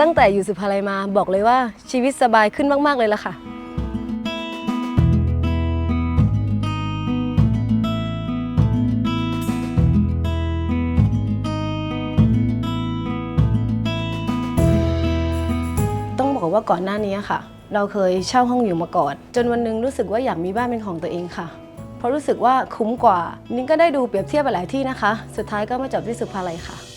ตั้งแต่อยู่สุภาลัยมาบอกเลยว่าชีวิตสบายขึ้นมาก ๆ เลยล่ะค่ะ ต้องบอกว่าก่อนหน้านี้ค่ะ เราเคยเช่าห้องอยู่มาก่อน จนวันนึงรู้สึกว่าอยากมีบ้านเป็นของตัวเองค่ะ เพราะรู้สึกว่าคุ้มกว่า นิ้งก็ได้ดูเปรียบเทียบไปหลายที่นะคะ สุดท้ายก็มาจบที่สุภาลัยค่ะ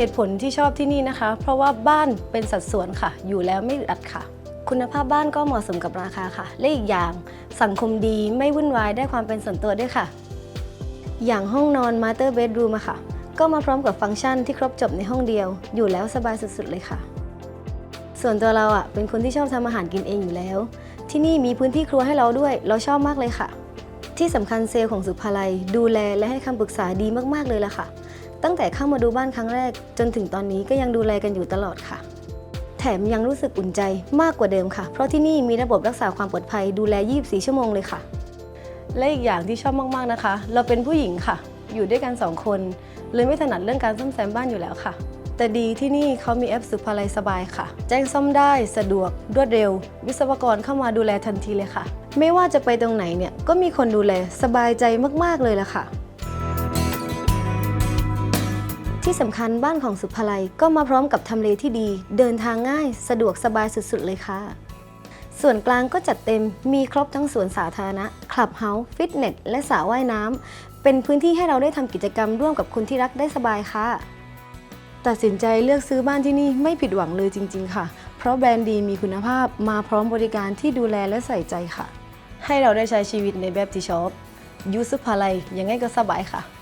เหตุผลที่ชอบที่นี่นะคะ เพราะว่าบ้านเป็นสัดส่วนค่ะ อยู่แล้วไม่ดัดค่ะ คุณภาพบ้านก็เหมาะสมกับราคาค่ะ และอีกอย่างสังคมดีไม่วุ่นวายได้ความเป็นส่วนตัวด้วยค่ะ อย่างห้องนอน Master Bedroom อะค่ะ ก็มาพร้อมกับฟังก์ชันที่ครบจบในห้องเดียว อยู่แล้วสบายสุดๆเลยค่ะ ส่วนตัวเราอะเป็นคนที่ชอบทำอาหารกินเองอยู่แล้ว ที่นี่มีพื้นที่ครัวให้เราด้วย เราชอบมากเลยค่ะ ที่สำคัญเซลล์ของสุภาลัยดูแลและให้คำปรึกษาดีมากๆเลยล่ะค่ะ ตั้งแต่เข้ามาดูบ้านครั้งแรก จนถึงตอนนี้ก็ยังดูแลกันอยู่ตลอดค่ะ แถมยังรู้สึกอุ่นใจมากกว่าเดิมค่ะ เพราะที่นี่มีระบบรักษาความปลอดภัยดูแล 24 ชั่วโมงเลยค่ะ และอีกอย่างที่ชอบมากๆนะคะ เราเป็นผู้หญิงค่ะ อยู่ด้วยกัน 2 คน เลยไม่ถนัดเรื่องการซ่อมแซมบ้านอยู่แล้วค่ะ แต่ดีที่นี่เขามีแอปสุภาลัยสบายค่ะ แจ้งซ่อมได้สะดวกรวดเร็ว วิศวกรเข้ามาดูแลทันทีเลยค่ะ ไม่ว่าจะไปตรงไหนเนี่ยก็มีคนดูแลสบายใจมากๆเลยละค่ะ ที่สำคัญบ้านของสุภาลัยก็มาพร้อมกับทำเลที่ดี เดินทางง่ายสะดวกสบายสุดๆ เลยค่ะส่วนกลางก็จัดเต็มมีครบทั้งสวนสาธารณะ คลับเฮาส์ ฟิตเนส และสระว่ายน้ำ เป็นพื้นที่ให้เราได้ทำกิจกรรมร่วมกับคนที่รักได้สบายค่ะ ตัดสินใจเลือกซื้อบ้านที่นี่ไม่ผิดหวังเลยจริง ๆ ค่ะ เพราะแบรนด์ดีมีคุณภาพมาพร้อมบริการที่ดูแลและใส่ใจค่ะ ให้เราได้ใช้ชีวิตในแบบที่ชอบยูสุภาลัยยังไงก็สบายค่ะ